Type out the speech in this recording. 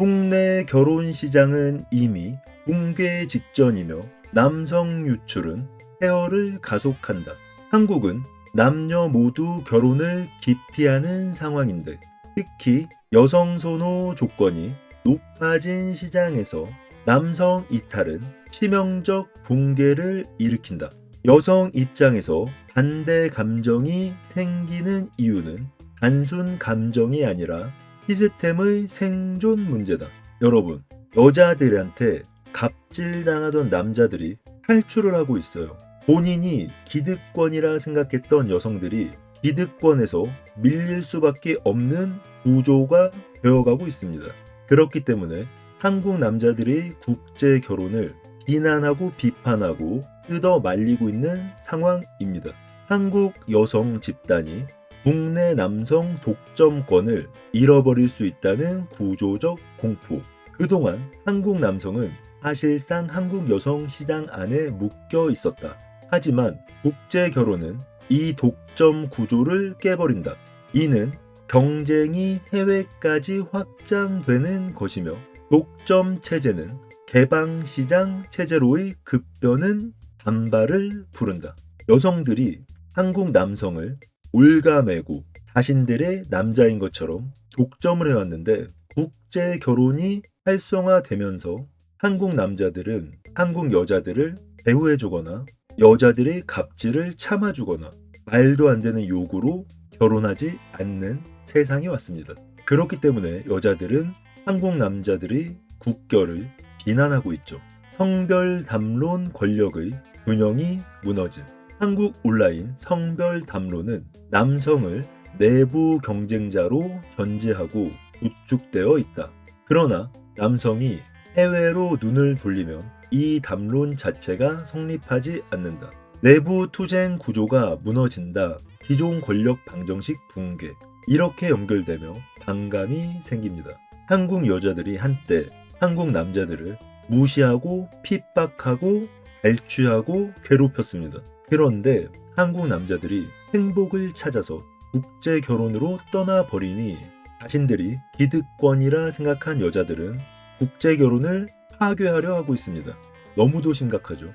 국내 결혼 시장은 이미 붕괴 직전이며 남성 유출은 폐허를 가속한다. 한국은 남녀 모두 결혼을 기피하는 상황인데 특히 여성 선호 조건이 높아진 시장에서 남성 이탈은 치명적 붕괴를 일으킨다. 여성 입장에서 반대 감정이 생기는 이유는 단순 감정이 아니라 시스템의 생존 문제다. 여러분, 여자들한테 갑질당하던 남자들이 탈출을 하고 있어요. 본인이 기득권이라 생각했던 여성들이 기득권에서 밀릴 수밖에 없는 구조가 되어가고 있습니다. 그렇기 때문에 한국 남자들이 국제 결혼을 비난하고 비판하고 뜯어 말리고 있는 상황입니다. 한국 여성 집단이 국내 남성 독점권을 잃어버릴 수 있다는 구조적 공포. 그동안 한국 남성은 사실상 한국 여성 시장 안에 묶여 있었다. 하지만 국제 결혼은 이 독점 구조를 깨버린다. 이는 경쟁이 해외까지 확장되는 것이며 독점 체제는 개방 시장 체제로의 급변은 반발을 부른다. 여성들이 한국 남성을 올가매고 자신들의 남자인 것처럼 독점을 해왔는데 국제 결혼이 활성화되면서 한국 남자들은 한국 여자들을 배우해주거나 여자들의 갑질을 참아주거나 말도 안 되는 요구로 결혼하지 않는 세상이 왔습니다. 그렇기 때문에 여자들은 한국 남자들의 국결을 비난하고 있죠. 성별 담론 권력의 균형이 무너진 한국 온라인 성별 담론은 남성을 내부 경쟁자로 견지하고 구축되어 있다. 그러나 남성이 해외로 눈을 돌리면 이 담론 자체가 성립하지 않는다. 내부 투쟁 구조가 무너진다. 기존 권력 방정식 붕괴. 이렇게 연결되며 반감이 생깁니다. 한국 여자들이 한때 한국 남자들을 무시하고 핍박하고 갈취하고 괴롭혔습니다. 그런데 한국 남자들이 행복을 찾아서 국제 결혼으로 떠나버리니 자신들이 기득권이라 생각한 여자들은 국제 결혼을 파괴하려 하고 있습니다. 너무도 심각하죠.